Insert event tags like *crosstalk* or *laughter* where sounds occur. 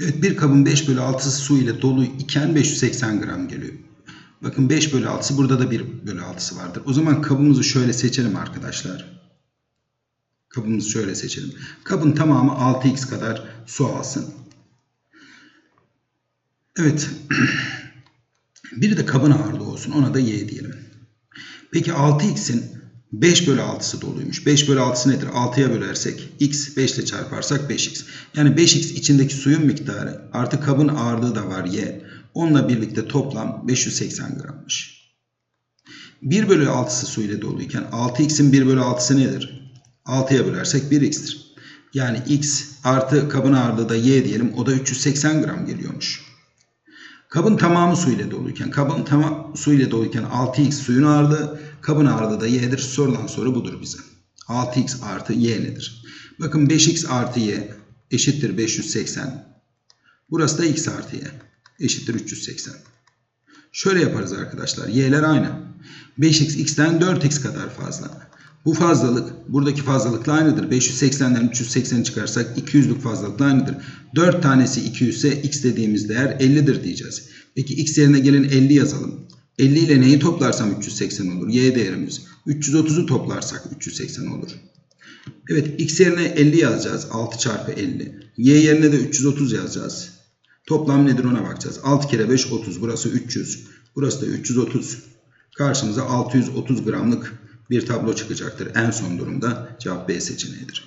Evet bir kabın 5 bölü 6'sı su ile dolu iken 580 gram geliyor. Bakın 5 bölü 6'sı burada da 1 bölü 6'sı vardır. O zaman kabımızı şöyle seçelim arkadaşlar. Kabımızı şöyle seçelim. Kabın tamamı 6x kadar su alsın. Evet. *clears throat* Bir de kabın ağırlığı olsun. Ona da y diyelim. Peki 6x'in 5 bölü 6'sı doluymuş. 5 bölü 6'sı nedir? 6'ya bölersek x 5 ile çarparsak 5x. Yani 5x içindeki suyun miktarı artı kabın ağırlığı da var y. Onunla birlikte toplam 580 grammış. 1 bölü 6'sı su ile doluyken 6x'in 1 bölü 6'sı nedir? 6'ya bölersek 1x'tir. Yani x artı kabın ağırlığı da y diyelim. O da 380 gram geliyormuş. Kabın tamamı su ile doluyken, kabın tamam su ile doluyken 6x suyun ağırlığı, kabın ağırlığı da y'dir. Sorulan soru budur bize. 6x artı y nedir? Bakın 5x artı y eşittir 580. Burası da x artı y eşittir 380. Şöyle yaparız arkadaşlar. Y'ler aynı. 5x x'ten 4x kadar fazla. Bu fazlalık buradaki fazlalıkla aynıdır. 580'den 380 çıkarsak 200'lük fazlalıkla aynıdır. 4 tanesi 200 ise x dediğimiz değer 50'dir diyeceğiz. Peki x yerine gelin 50 yazalım. 50 ile neyi toplarsam 380 olur? Y değerimiz. 330'u toplarsak 380 olur. Evet x yerine 50 yazacağız. 6 çarpı 50. Y yerine de 330 yazacağız. Toplam nedir ona bakacağız. 6 kere 5 30. Burası 300. Burası da 330. Karşımıza 630 gramlık bir tablo çıkacaktır. En son durumda cevap B seçeneğidir.